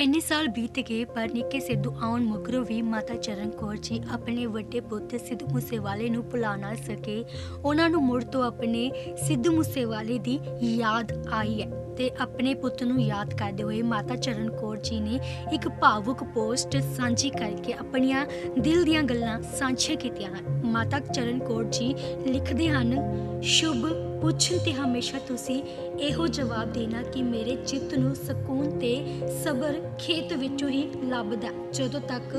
ਇੰਨੇ ਸਾਲ ਬੀਤ ਗਏ, ਪਰ ਨਿੱਕੇ ਸਿੱਧੂ ਆਉਣ ਮਗਰੋਂ ਵੀ ਮਾਤਾ ਚਰਨ ਕੌਰ ਜੀ ਆਪਣੇ ਵੱਡੇ ਪੁੱਤ ਸਿੱਧੂ ਮੂਸੇਵਾਲੇ ਨੂੰ ਭੁਲਾ ਨਾ ਸਕੇ। ਉਹਨਾਂ ਨੂੰ ਮੁੜ ਤੋਂ ਆਪਣੇ ਸਿੱਧੂ ਮੂਸੇਵਾਲੇ ਦੀ ਯਾਦ ਆਈ ਹੈ। ਤੇ ਆਪਣੇ ਪੁੱਤ ਨੂੰ ਯਾਦ ਕਰਦੇ ਹੋਏ ਮਾਤਾ ਚਰਨ ਕੌਰ ਜੀ ਨੇ ਇੱਕ ਭਾਵੁਕ ਪੋਸਟ ਸਾਂਝੀ ਕਰਕੇ ਆਪਣੀਆਂ ਦਿਲ ਦੀਆਂ ਗੱਲਾਂ ਸਾਂਝੀਆਂ ਕੀਤੀਆਂ ਹਨ। ਮਾਤਾ ਚਰਨ ਕੌਰ ਜੀ ਲਿਖਦੇ ਹਨ, ਸ਼ੁਭ ਪੁੱਛਣ ਤੇ ਹਮੇਸ਼ਾ ਤੁਸੀਂ ਇਹੋ ਜਵਾਬ ਦੇਣਾ ਕਿ ਮੇਰੇ ਚਿੱਤ ਨੂੰ ਸਕੂਨ ਤੇ ਸਬਰ ਖੇਤ ਵਿੱਚੋਂ ਹੀ ਲੱਭਦਾ ਜਦੋਂ ਤੱਕ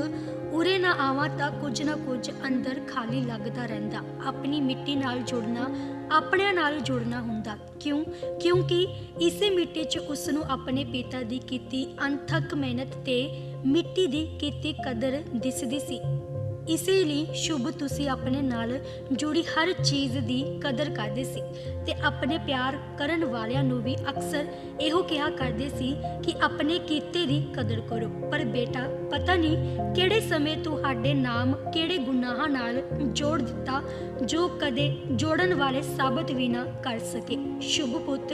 ਉਰੇ ਨਾ ਆਵਾਂ ਤਾਂ ਕੁਝ ਨਾ ਕੁਝ ਅੰਦਰ ਖਾਲੀ ਲੱਗਦਾ ਰਹਿੰਦਾ। ਆਪਣੀ ਮਿੱਟੀ ਨਾਲ ਜੁੜਨਾ, ਆਪਣਿਆਂ ਨਾਲ ਜੁੜਨਾ ਹੁੰਦਾ। ਕਿਉਂ? ਕਿਉਂਕਿ ਇਸੇ ਮਿੱਟੀ 'ਚ ਉਸ ਨੂੰ ਆਪਣੇ ਪਿਤਾ ਦੀ ਕੀਤੀ ਅਣਥੱਕ ਮਿਹਨਤ ਤੇ ਮਿੱਟੀ ਦੀ ਕੀਤੀ ਕਦਰ ਦਿਸਦੀ ਸੀ। ਇਸੇ ਲਈ ਸ਼ੁਭ ਤੁਸੀਂ ਆਪਣੇ ਨਾਲ ਜੁੜੀ ਹਰ ਚੀਜ਼ ਦੀ ਕਦਰ ਕਰਦੇ ਸੀ ਤੇ ਆਪਣੇ ਪਿਆਰ ਕਰਨ ਵਾਲਿਆਂ ਨੂੰ ਵੀ ਅਕਸਰ ਇਹੋ ਕਿਹਾ ਕਰਦੇ ਸੀ ਕਿ ਆਪਣੇ ਕੀਤੇ ਦੀ ਕਦਰ ਕਰੋ। ਪਰ ਬੇਟਾ, ਪਤਾ ਨਹੀਂ ਕਿਹੜੇ ਸਮੇਂ ਤੁਹਾਡੇ ਨਾਮ ਕਿਹੜੇ ਗੁਨਾਹਾਂ ਨਾਲ ਜੋੜ ਦਿੱਤਾ, ਜੋ ਕਦੇ ਜੋੜਨ ਵਾਲੇ ਸਾਬਤ ਵੀ ਨਾ ਕਰ ਸਕੇ। ਸ਼ੁਭ ਪੁੱਤ,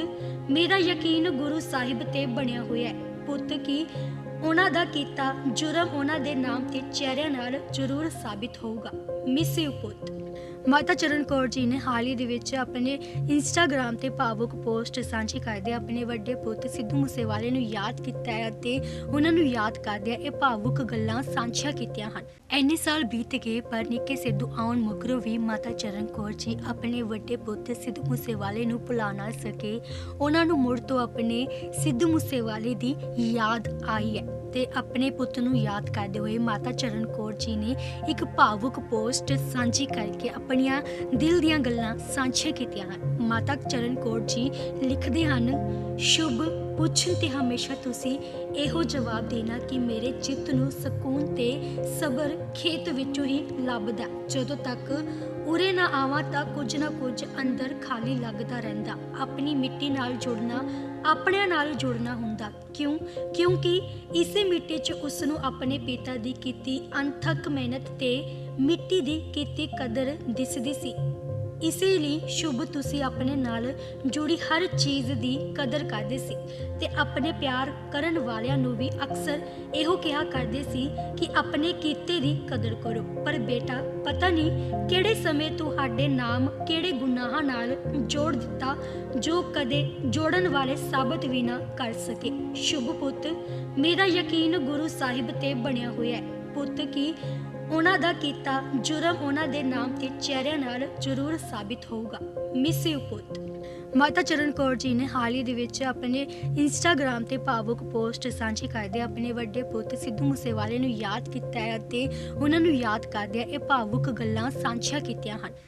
ਮੇਰਾ ਯਕੀਨ ਗੁਰੂ ਸਾਹਿਬ ਤੇ ਬਣਿਆ ਹੋਇਆ ਹੈ। ਪੁੱਤ ਕੀ ਉਹਨਾਂ ਦਾ ਕੀਤਾ ਜੁਰਮ ਉਹਨਾਂ ਦੇ ਨਾਮ ਤੇ ਚਿਹਰਿਆਂ ਨਾਲ ਜ਼ਰੂਰ ਸਾਬਿਤ ਹੋਊਗਾ। ਮਿਸ ਪੁੱਤ। ਮਾਤਾ ਚਰਨ ਕੌਰ ਜੀ ਨੇ ਹਾਲ ਹੀ ਦੇ ਵਿੱਚ ਆਪਣੇ ਇੰਸਟਾਗ੍ਰam ਤੇ ਭਾਵੁਕ ਪੋਸਟ ਸਾਂਝੀ ਕਰਦੇ ਆਪਣੇ ਵੱਡੇ ਪੁੱਤ ਸਿੱਧੂ ਮੂਸੇਵਾਲੇ ਨੂੰ ਯਾਦ ਕੀਤਾ ਹੈ ਅਤੇ ਉਹਨਾਂ ਨੂੰ ਯਾਦ ਕਰਦੇ ਇਹ ਭਾਵੁਕ ਗੱਲਾਂ ਸਾਂਝੀਆਂ ਕੀਤੀਆਂ ਹਨ। ਇੰਨੇ ਸਾਲ ਬੀਤ ਗਏ, ਪਰ ਨਿੱਕੇ ਸਿੱਧੂ ਆਉਣ ਮਗਰੋਂ ਵੀ ਮਾਤਾ ਚਰਨ ਕੌਰ ਜੀ ਆਪਣੇ ਵੱਡੇ ਪੁੱਤ ਸਿੱਧੂ ਮੂਸੇਵਾਲੇ ਨੂੰ ਭੁਲਾ ਨਾ ਸਕੇ। ਉਹਨਾਂ ਨੂੰ ਮੁੜ ਤੋਂ ਆਪਣੇ ਸਿੱਧੂ ਮੂਸੇਵਾਲੇ ਦੀ ਯਾਦ ਆਈ ਹੈ। ਤੇ ਆਪਣੇ ਪੁੱਤ ਨੂੰ ਯਾਦ ਕਰਦੇ ਹੋਏ ਮਾਤਾ ਚਰਨ ਕੌਰ ਜੀ ਨੇ ਇੱਕ ਭਾਵੁਕ ਪੋਸਟ ਸਾਂਝੀ ਕਰਕੇ ਆਪਣੀਆਂ ਦਿਲ ਦੀਆਂ ਗੱਲਾਂ ਸਾਂਝੀਆਂ ਕੀਤੀਆਂ ਹਨ। ਮਾਤਾ ਚਰਨ ਕੌਰ ਜੀ ਲਿਖਦੇ ਹਨ, ਸ਼ੁਭ ਪੁੱਛਣ ਤੇ ਹਮੇਸ਼ਾ ਤੁਸੀਂ ਇਹੋ ਜਵਾਬ ਦੇਣਾ ਕਿ ਮੇਰੇ ਚਿੱਤ ਨੂੰ ਸਕੂਨ ਤੇ ਸਬਰ ਖੇਤ ਵਿੱਚੋਂ ਹੀ ਲੱਭਦਾ। ਜਦੋਂ ਤੱਕ ਉਰੇ ਨਾ ਆਵਾਂ ਤਾਂ ਕੁਝ ਨਾ ਕੁਝ ਅੰਦਰ ਖਾਲੀ ਲੱਗਦਾ ਰਹਿੰਦਾ। ਆਪਣੀ ਮਿੱਟੀ ਨਾਲ ਜੁੜਨਾ ਆਪਣਿਆਂ ਨਾਲ ਜੁੜਨਾ ਹੁੰਦਾ। ਕਿਉਂ? ਕਿਉਂਕਿ ਇਸੇ ਮਿੱਟੀ 'ਚ ਉਸ ਨੂੰ ਆਪਣੇ ਪਿਤਾ ਦੀ ਕੀਤੀ ਅਣਥੱਕ ਮਿਹਨਤ ਤੇ ਮਿੱਟੀ ਦੀ ਕੀਤੀ ਕਦਰ ਦਿਸਦੀ ਸੀ। ਇਸੇ ਲਈ ਸ਼ੁਭ ਤੁਸੀਂ ਆਪਣੇ ਨਾਲ ਜੁੜੀ ਹਰ ਚੀਜ਼ ਦੀ ਕਦਰ ਕਰਦੇ ਸੀ ਤੇ ਆਪਣੇ ਪਿਆਰ ਕਰਨ ਵਾਲਿਆਂ ਨੂੰ ਵੀ ਅਕਸਰ ਇਹੋ ਕਿਹਾ ਕਰਦੇ ਸੀ ਕਿ ਆਪਣੇ ਕੀਤੇ ਦੀ ਕਦਰ ਕਰੋ। ਪਰ ਬੇਟਾ, ਪਤਾ ਨਹੀਂ ਕਿਹੜੇ ਸਮੇਂ ਤੁਹਾਡੇ ਨਾਮ ਕਿਹੜੇ ਗੁਨਾਹਾਂ ਨਾਲ ਜੋੜ ਦਿੱਤਾ, ਜੋ ਕਦੇ ਜੋੜਨ ਵਾਲੇ ਸਾਬਤ ਵੀ ਨਾ ਕਰ ਸਕੇ। ਸ਼ੁਭ ਪੁੱਤ, ਮੇਰਾ ਯਕੀਨ ਗੁਰੂ ਸਾਹਿਬ ਤੇ ਬਣਿਆ ਹੋਇਆ ਹੈ। ਪੁੱਤ ਕੀ ਉਹਨਾਂ ਦਾ ਕੀਤਾ ਜੁਰਮ ਉਹਨਾਂ ਦੇ ਨਾਮ ਤੇ ਚਿਹਰਿਆਂ ਨਾਲ ਜ਼ਰੂਰ ਸਾਬਿਤ ਹੋਊਗਾ। ਮਿਸ ਯੂ ਪੁੱਤ। ਮਾਤਾ ਚਰਨ ਕੌਰ ਜੀ ਨੇ ਹਾਲ ਹੀ ਦੇ ਵਿੱਚ ਆਪਣੇ ਇੰਸਟਾਗ੍ਰam ਤੇ ਭਾਵੁਕ ਪੋਸਟ ਸਾਂਝੀ ਕਰਦੇ ਆਪਣੇ ਵੱਡੇ ਪੁੱਤ ਸਿੱਧੂ ਮੂਸੇਵਾਲੇ ਨੂੰ ਯਾਦ ਕੀਤਾ ਹੈ ਅਤੇ ਉਹਨਾਂ ਨੂੰ ਯਾਦ ਕਰਦੇ ਇਹ ਭਾਵੁਕ ਗੱਲਾਂ ਸਾਂਝੀਆਂ ਕੀਤੀਆਂ ਹਨ।